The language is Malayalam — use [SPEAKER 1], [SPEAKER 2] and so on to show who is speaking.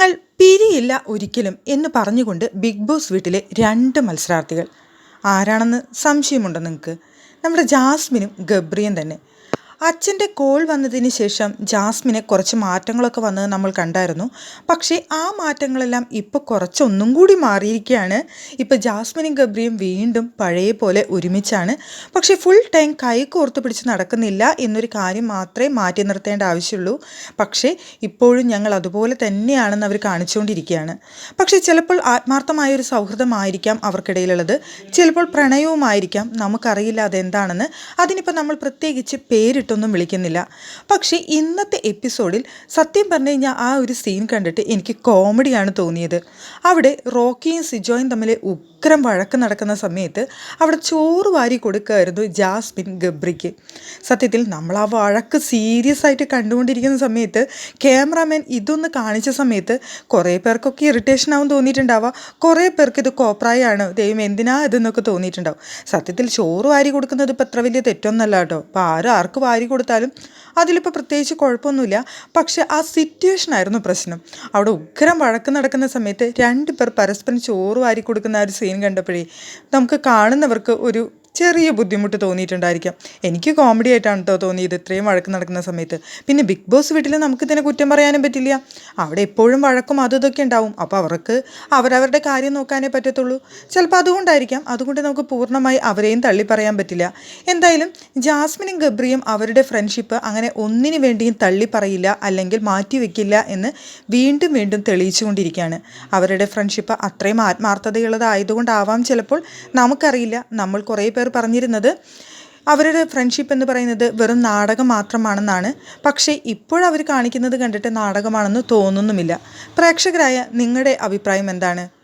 [SPEAKER 1] ഞങ്ങൾ പിരിയില്ല ഒരിക്കലും എന്ന് പറഞ്ഞുകൊണ്ട് ബിഗ് ബോസ് വീട്ടിലെ രണ്ട് മത്സരാർത്ഥികൾ. ആരാണെന്ന് സംശയമുണ്ടോ നിങ്ങൾക്ക്? നമ്മുടെ ജാസ്മിനും ഗബ്രിയും തന്നെ. അച്ഛന്റെ കോൾ വന്നതിന് ശേഷം ജാസ്മിന് കുറച്ച് മാറ്റങ്ങളൊക്കെ വന്നത് നമ്മൾ കണ്ടായിരുന്നു. പക്ഷേ ആ മാറ്റങ്ങളെല്ലാം ഇപ്പോൾ കുറച്ചൊന്നും കൂടി മാറിയിരിക്കുകയാണ്. ഇപ്പോൾ ജാസ്മിനും ഗബ്രിയും വീണ്ടും പഴയ പോലെ ഒരുമിച്ചാണ്. പക്ഷേ ഫുൾ ടൈം കൈ കോർത്ത് പിടിച്ച് നടക്കുന്നില്ല എന്നൊരു കാര്യം മാത്രമേ മാറ്റി നിർത്തേണ്ട ആവശ്യമുള്ളൂ. പക്ഷേ ഇപ്പോഴും ഞങ്ങൾ അതുപോലെ തന്നെയാണെന്ന് അവർ കാണിച്ചുകൊണ്ടിരിക്കുകയാണ്. പക്ഷേ ചിലപ്പോൾ ആത്മാർത്ഥമായ ഒരു സൗഹൃദമായിരിക്കാം അവർക്കിടയിലുള്ളത്. ചിലപ്പോൾ പ്രണയവുമായിരിക്കാം. നമുക്കറിയില്ല അതെന്താണെന്ന്. അതിനിപ്പോൾ നമ്മൾ പ്രത്യേകിച്ച് പേരിട്ടൊന്നും വിളിക്കുന്നില്ല. പക്ഷേ ഇന്നത്തെ എപ്പിസോഡിൽ സത്യം പറഞ്ഞു കഴിഞ്ഞാൽ ആ ഒരു സീൻ കണ്ടിട്ട് എനിക്ക് കോമഡിയാണ് തോന്നിയത്. അവിടെ റോക്കിയും സിജോയും തമ്മിൽ ഉഗ്രം വഴക്ക് നടക്കുന്ന സമയത്ത് അവിടെ ചോറ് വാരി കൊടുക്കുമായിരുന്നു ജാസ്മിൻ ഗബ്രിക്ക്. സത്യത്തിൽ നമ്മൾ ആ വഴക്ക് സീരിയസ് ആയിട്ട് കണ്ടുകൊണ്ടിരിക്കുന്ന സമയത്ത് ക്യാമറാമാൻ ഇതൊന്ന് കാണിച്ച സമയത്ത് കുറേ പേർക്കൊക്കെ ഇറിറ്റേഷൻ ആവും തോന്നിയിട്ടുണ്ടാവുക. കുറേ പേർക്ക് ഇത് കോപ്രായാണ്. ദൈവം എന്തിനാ ഇതെന്നൊക്കെ തോന്നിയിട്ടുണ്ടാവും. സത്യത്തിൽ ചോറ് വാരി കൊടുക്കുന്നത് ഇപ്പം അത്ര വലിയ തെറ്റൊന്നല്ല കേട്ടോ. അപ്പോൾ ആരും ആർക്ക് വാരി കൊടുത്താലും അതിലിപ്പോൾ പ്രത്യേകിച്ച് കുഴപ്പമൊന്നുമില്ല. പക്ഷെ ആ സിറ്റുവേഷൻ ആയിരുന്നു പ്രശ്നം. അവിടെ ഉഗ്രം വഴക്ക് നടക്കുന്ന സമയത്ത് രണ്ട് പേർ പരസ്പരം ചോറ് വാരി കൊടുക്കുന്ന ആ ഒരു സീൻ കണ്ടപ്പോഴേ നമുക്ക് കാണുന്നവർക്ക് ഒരു ചെറിയ ബുദ്ധിമുട്ട് തോന്നിയിട്ടുണ്ടായിരിക്കാം. എനിക്ക് കോമഡി ആയിട്ടാണ് കേട്ടോ തോന്നിയത് ഇത്രയും വഴക്ക് നടക്കുന്ന സമയത്ത്. പിന്നെ ബിഗ് ബോസ് വീട്ടിൽ നമുക്ക് ഇതിനെ കുറ്റം പറയാനും പറ്റില്ല. അവിടെ എപ്പോഴും വഴക്കും അതും ഇതൊക്കെ ഉണ്ടാവും. അപ്പോൾ അവർക്ക് അവരവരുടെ കാര്യം നോക്കാനേ പറ്റത്തുള്ളൂ. ചിലപ്പോൾ അതുകൊണ്ടായിരിക്കാം. അതുകൊണ്ട് നമുക്ക് പൂർണമായി അവരെയും തള്ളി പറയാൻ പറ്റില്ല. എന്തായാലും ജാസ്മിനും ഗബ്രിയും അവരുടെ ഫ്രണ്ട്ഷിപ്പ് അങ്ങനെ ഒന്നിനു വേണ്ടിയും തള്ളി പറയില്ല അല്ലെങ്കിൽ മാറ്റിവെക്കില്ല എന്ന് വീണ്ടും വീണ്ടും തെളിയിച്ചുകൊണ്ടിരിക്കുകയാണ് അവരുടെ ഫ്രണ്ട്ഷിപ്പ് അത്രയും ആത്മാർത്ഥതയുള്ളതായതുകൊണ്ടാവാം ചിലപ്പോൾ നമുക്കറിയില്ല. നമ്മൾ കുറേ പേർ പറഞ്ഞിരുന്നത്. അവരുടെ ഫ്രണ്ട്ഷിപ്പ് എന്ന് പറയുന്നത് വെറും നാടകം മാത്രമാണെന്നാണ്. പക്ഷേ ഇപ്പോഴവർ കാണിക്കുന്നത് കണ്ടിട്ട് നാടകമാണെന്ന് തോന്നുന്നുമില്ല. പ്രേക്ഷകരായ നിങ്ങളുടെ അഭിപ്രായം എന്താണ്?